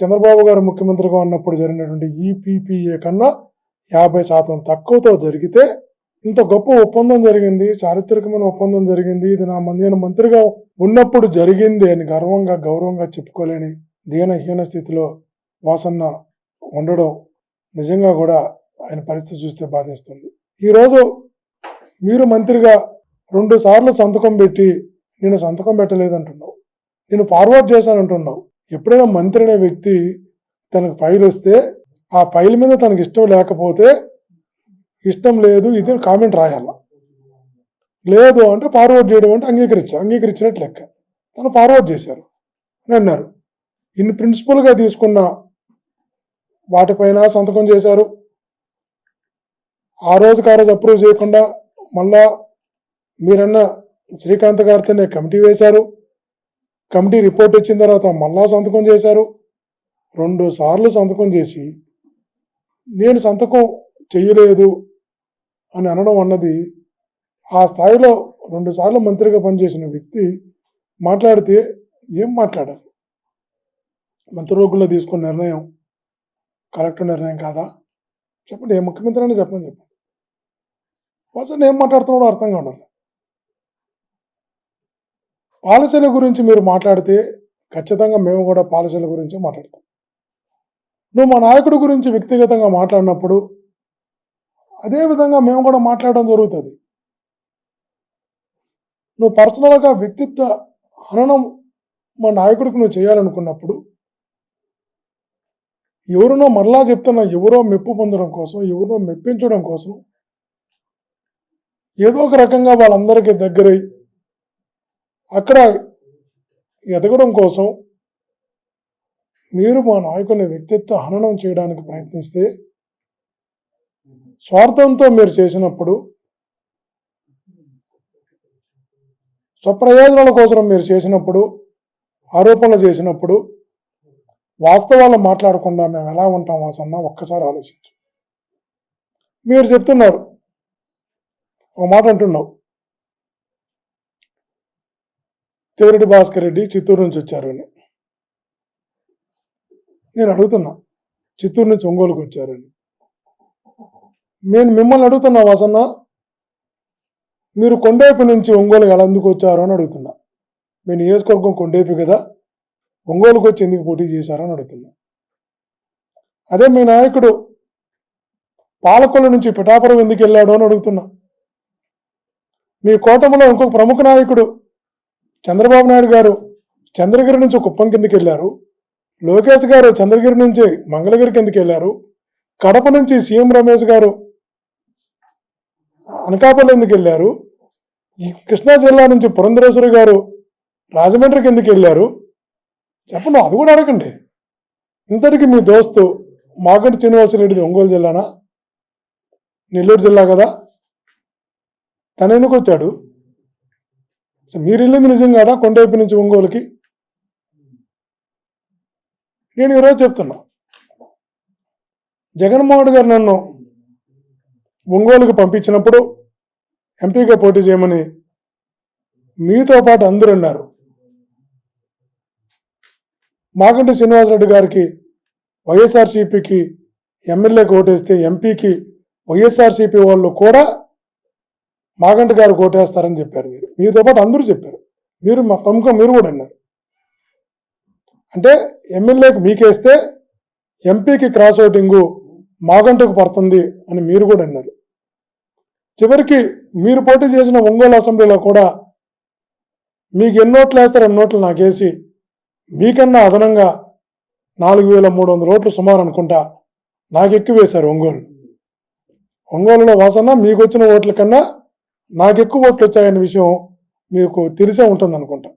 చంద్రబాబు గారు ముఖ్యమంత్రిగా ఉన్నప్పుడు జరిగినటువంటి ఈపీపీఏ కన్నా యాభై శాతం తక్కువతో జరిగితే ఇంత గొప్ప ఒప్పందం జరిగింది చారిత్రకమైన ఒప్పందం జరిగింది ఇది నా మ- నేను మంత్రిగా ఉన్నప్పుడు జరిగింది అని గర్వంగా గౌరవంగా చెప్పుకోలేని దీనహీన స్థితిలో వాసన్న ఉండడం నిజంగా కూడా ఆయన పరిస్థితి చూస్తే బాధేస్తుంది. ఈరోజు మీరు మంత్రిగా రెండు సార్లు సంతకం పెట్టి నేను సంతకం పెట్టలేదంటున్నావు. నేను ఫార్వర్డ్ చేశానంటున్నావు. ఎప్పుడైనా మంత్రి అనే వ్యక్తి తనకు ఫైల్ వస్తే ఆ ఫైల్ మీద తనకి ఇష్టం లేకపోతే ఇష్టం లేదు ఇది కామెంట్ రాయాల? లేదు అంటే ఫార్వర్డ్ చేయడం అంటే అంగీకరించా అంగీకరించినట్టు లెక్క. తను ఫార్వర్డ్ చేశారు అని అన్నారు. ఇన్ని ప్రిన్సిపల్గా తీసుకున్న వాటిపైన సంతకం చేశారు. ఆ రోజుకి ఆ రోజు అప్రూవ్ చేయకుండా మళ్ళా మీరన్న శ్రీకాంత్ గారితోనే కమిటీ వేశారు. కమిటీ రిపోర్ట్ వచ్చిన తర్వాత మళ్ళా సంతకం చేశారు. రెండు సార్లు సంతకం చేసి నేను సంతకం చేయలేదు అని అనడం అన్నది ఆ స్థాయిలో రెండు సార్లు మంత్రిగా పనిచేసిన వ్యక్తి మాట్లాడితే ఏం మాట్లాడాలి? మంత్రివర్గంలో తీసుకున్న నిర్ణయం కరెక్ట్ నిర్ణయం కాదా? చెప్పండి ఏ ముఖ్యమంత్రి అని చెప్పండి చెప్పండి. అసలు ఏం మాట్లాడుతున్నాడో అర్థం కావాలి పాలసీల గురించి మీరు మాట్లాడితే ఖచ్చితంగా మేము కూడా పాలసీల గురించి మాట్లాడతాం. నువ్వు మా నాయకుడి గురించి వ్యక్తిగతంగా మాట్లాడినప్పుడు అదే విధంగా మేము కూడా మాట్లాడడం జరుగుతుంది. నువ్వు పర్సనల్గా వ్యక్తిత్వ హననం మా నాయకుడికి నువ్వు చేయాలనుకున్నప్పుడు ఎవరినో మరలా చెప్తున్నా ఎవరో మెప్పు పొందడం కోసం ఎవరినో మెప్పించడం కోసం ఏదో ఒక రకంగా వాళ్ళందరికీ దగ్గరై అక్కడ ఎదగడం కోసం మీరు మా నాయకుని వ్యక్తిత్వ హననం చేయడానికి ప్రయత్నిస్తే స్వార్థంతో మీరు చేసినప్పుడు స్వప్రయోజనాల కోసం మీరు చేసినప్పుడు ఆరోపణలు చేసినప్పుడు వాస్తవాలు మాట్లాడకుండా మేము ఎలా ఉంటాం వాసన్న? ఒక్కసారి ఆలోచించు. మీరు చెప్తున్నారు ఒక మాట అంటున్నావు. చివరెడ్డి భాస్కర్ రెడ్డి చిత్తూరు నుంచి వచ్చారు అని. నేను అడుగుతున్నా చిత్తూరు నుంచి ఒంగోలుకు వచ్చారని నేను మిమ్మల్ని అడుగుతున్నా వాసన్న మీరు కొండేపు నుంచి ఒంగోలు ఎలా ఎందుకు వచ్చారు అని అడుగుతున్నా. మీ నియోజకవర్గం కొండేపు కదా ఒంగోలుకు వచ్చి ఎందుకు పోటీ చేశారు అని అడుగుతున్నా. అదే మీ నాయకుడు పాలకొల్లు నుంచి పిఠాపురం ఎందుకు వెళ్ళాడు అని అడుగుతున్నా. మీ కోటములో ఇంకొక ప్రముఖ నాయకుడు చంద్రబాబు నాయుడు గారు చంద్రగిరి నుంచి కుప్పం కిందకి వెళ్ళారు. లోకేష్ గారు చంద్రగిరి నుంచి మంగళగిరి కిందకి వెళ్ళారు. కడప నుంచి సీఎం రమేష్ గారు అనకాపల్లి ఎందుకు వెళ్ళారు. ఈ కృష్ణా జిల్లా నుంచి పురంధరేశ్వరి గారు రాజమండ్రికి ఎందుకు వెళ్ళారు. చెప్పండి అది కూడా అడగండి. ఇంతటికి మీ దోస్తు మాగంటి శ్రీనివాసరెడ్డిది ఒంగోలు జిల్లానా? నెల్లూరు జిల్లా కదా? తను ఎందుకు వచ్చాడు? మీరు వెళ్ళింది నిజం కాదా? కొండవైపు నుంచి ఒంగోలుకి? నేను ఈరోజు చెప్తున్నా. జగన్మోహన్ గారు నన్ను ఒంగోలుకు పంపించినప్పుడు ఎంపీగా పోటీ చేయమని మీతో పాటు అందరూ అన్నారు. మాగంటి శ్రీనివాసరెడ్డి గారికి వైఎస్ఆర్సీపీకి ఎమ్మెల్యేకి ఓటేస్తే ఎంపీకి వైఎస్ఆర్సీపీ వాళ్ళు కూడా మాగంటి గారు కోటేస్తారని చెప్పారు మీరు. మీతో పాటు అందరూ చెప్పారు. మీరు మా ప్రముఖ మీరు కూడా అన్నారు. అంటే ఎమ్మెల్యేకి మీకేస్తే ఎంపీకి క్రాస్ ఓటింగు మాగంటకు పడుతుంది అని మీరు కూడా అన్నారు. చివరికి మీరు పోటీ చేసిన ఒంగోలు అసెంబ్లీలో కూడా మీకు ఎన్ని ఓట్లు వేస్తారు అన్ని నాకేసి మీకన్నా అదనంగా నాలుగు వేల మూడు వందల ఓట్లు సుమారు అనుకుంటా నాకు ఎక్కువ వేశారు ఒంగోలు. ఒంగోలులో వాసన మీకు వచ్చిన ఓట్ల కన్నా నాకు ఎక్కువ ఓట్లు వచ్చాయనే విషయం మీకు తెలిసే ఉంటుంది అనుకుంటా